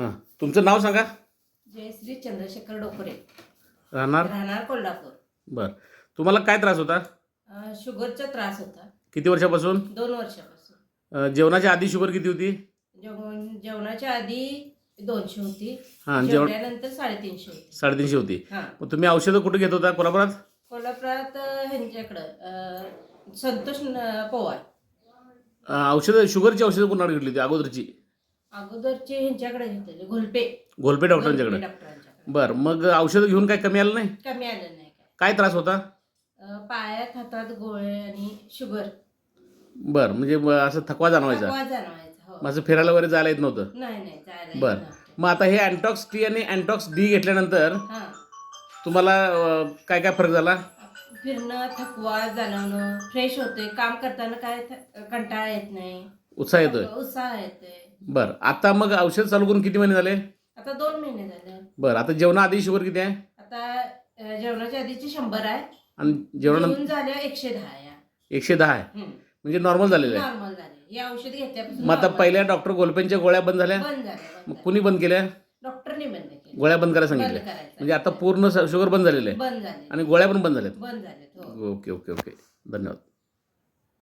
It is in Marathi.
हां. तुमचं नाव सांगा. जयश्री चंद्रशेखर डोकरे. राहणार? राहणार कोल्हापूर. बरं. तुम्हाला काय त्रास होता? अं, शुगरचा त्रास होता. किती वर्षापासून? दोन वर्षापासून. अं, जेवणाच्या आधी शुगर किती होती? जेवण जेवणाच्या आधी दोनशे होती. हां जेवण जेवल्यानंतर साडेतीनशे होती. साडेतीनशे होती. हां. मग तुम्ही औषधं कुठे घेत होता? कोल्हापुरात? कोल्हापुरात अं, ह्यांच्याकडं. अं, संतोष न- पवार. अं, औषधं शुगरची औषधं कोणाकडे घेतली होती? अगोदरची. अगोदरचे ह्यांच्याकडे घेतलेले घोलपे घोलपे डॉक्टरांच्याकडे. बरं मग औषधं घेऊन काय कमी आलं नाही? कमी आलं नाही काय. काय त्रास होता? अं, पायात हातात गोळे आणि शुगर. बरं म्हणजे ब- असं थकवा जाणवायचा. थकवा जाणवायचा हो. मग असं फिरायला वगैरे जायला येत नव्हतं. नाही नाही बरं. मग आता हे अँटॉक्स टी आणि अँटॉक्स डी घेतल्यानंतर हां. तुम्हाला अं, काय काय फरक झाला? फिरणं थकवा जाणवणं फ्रेश होते काम करताना काय थ- कंटाळा येत नाही. उत्साह येतोय. उत्साह येते बरं. आता मग औषध चालू करून किती महिने झाले? आता दोन महिने झाले. बरं. आता जेवणाआधी शुगर किती आहे? आता अं, जेवणाच्या आधीची शंभर आहे. आणि जेवणानंतर जेवण झाल्या एकशे दहा या. एकशे दहा आहे. म्हणजे नॉर्मल झालेलं आहे. नॉर्मल झाले हे औषध घेतल्यापासून मग आता normal. पहिल्या डॉक्टर गोलपेंच्या गोळ्या बंद झाल्या? बंद झाले मग कुणी बंद केल्या? झाले. डॉक्टरने बंद केले गोळ्या बंद करायला सांगितल्या. करायचं म्हणजे आता पूर्ण शुगर बंद झालेलं आहे. बंद झाले आणि गोळ्या पण बंद झाल्यात. बंद झाले हो. Okay okay okay. धन्यवाद.